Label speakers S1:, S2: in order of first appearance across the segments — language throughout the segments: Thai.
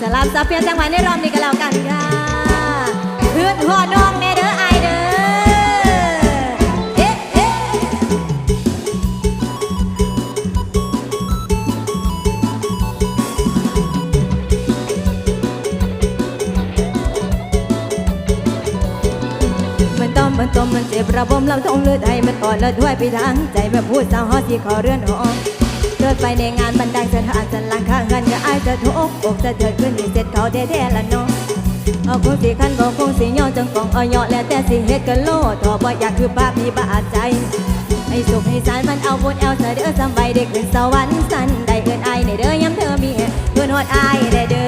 S1: สลับสับเปลี่ยนจังหวะในรอบนี้ก็แล้วกันค่ะคืนหัวน้องแน่เด้อไอเด้อเอ๊ะเอ๊ะมันต้อมมันต้มมันเจ็บระบมลำทงเลือดไอมันอ่อนและด้วยไปทางใจแม่พูดสาวฮอที่ขอเรือนหอเกิดไปในงานบันไดสถานสันหลังข้างกัน จะทุกอกจะเถิดขึ้นนี่เสร็จเขาแท้ๆละเนาะเอาคงสิขันบอกคงสิย่อจังกองเอาเหยาะแล้วแต่สิเฮ็ดกันโลดทอบ่อยากคือภาพมีบาดใจให้สุขให้สารมันเอาบนแอลเสเด้อสำใบายได้ขึ้นสวรรค์สันได้เอินไอายในเด้อย้ำเธอมีเพื่อนฮอดไอายได้เด้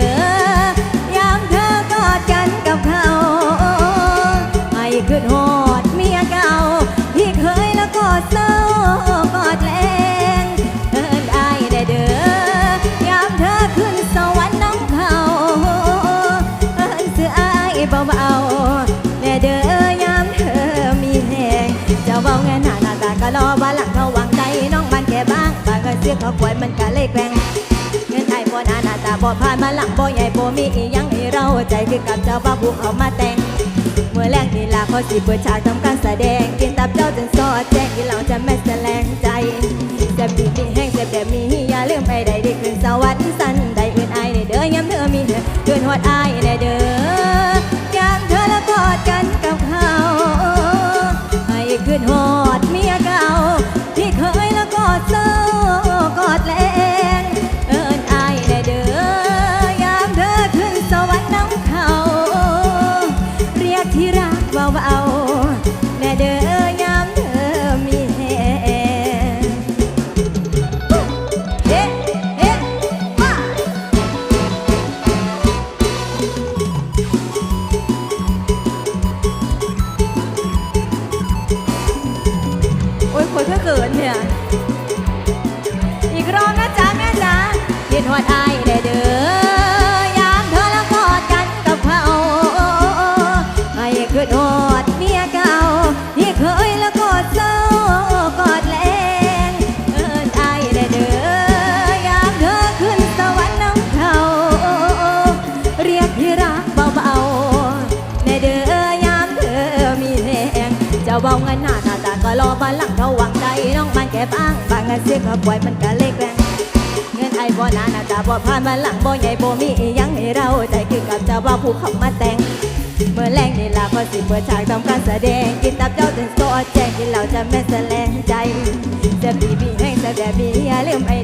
S1: อยามเธอกอดกันกับเขาให้ขึ้นหอด เสียเขาป่วยมันก็เลยแกว่งเงินไอ้บ่นาหน้าตาบ่ผ่านมาหลังบ่ใหญ่บ่มีอีหยังให้เราใจคือกับเจ้าบ้าบุกเขามาแต่งเมื่อแรกนี่ล่ะเขาสิเปิดฉากทำการแสดงกินตับเจ้าจนซอดแจ้งที่เราจะแม่แสลงใจจ็บดีมีแห้งเจ็บแบบมีอย่าลืมไปได้ดีขึ้นสวรรค์สันได้อื่นไอายในเด้อย้ำเธอมีเธอเดือนหอดไอายในเด้อ เกินเนี่ย อีกรอบนะจ๊ะแม่จ๋าคิดหอดอายได้เด้อยามเธอแล้วกอดกันกับเขาให้ขึ้นหอดเมียเก่าที่เคยแล้วกอดเศร้ากอดแรงเอินอายได้เด้อยามเธอขึ้นสวรรค์น้ำเขาเรียกที่รักเบาๆในเด้อยามเธอมีแรงเจ้าเบาเงินหน้าหน้าตาก็รอบาหลังเขาวังใจน้องมัน แก่บ้างบางงานเสียเขาปล่อยมันก็เล็กแรงเงินไอ้บ่นาหน้าตาบ่ผ่านมาหลังบ่ใหญ่บ่มีอีหยังให้เราใจคือกับเจ้าบ่าวผู้เขามาแต่งเมื่อแรงนี่ล่ะพอสิเปิดฉากทำการแสดงกินตับเจ้าจนโซแจ้งกินเหล้าจะแม่นแสลงใจจะบีบีแห้งจะแบบบีอย่าลืมไอ้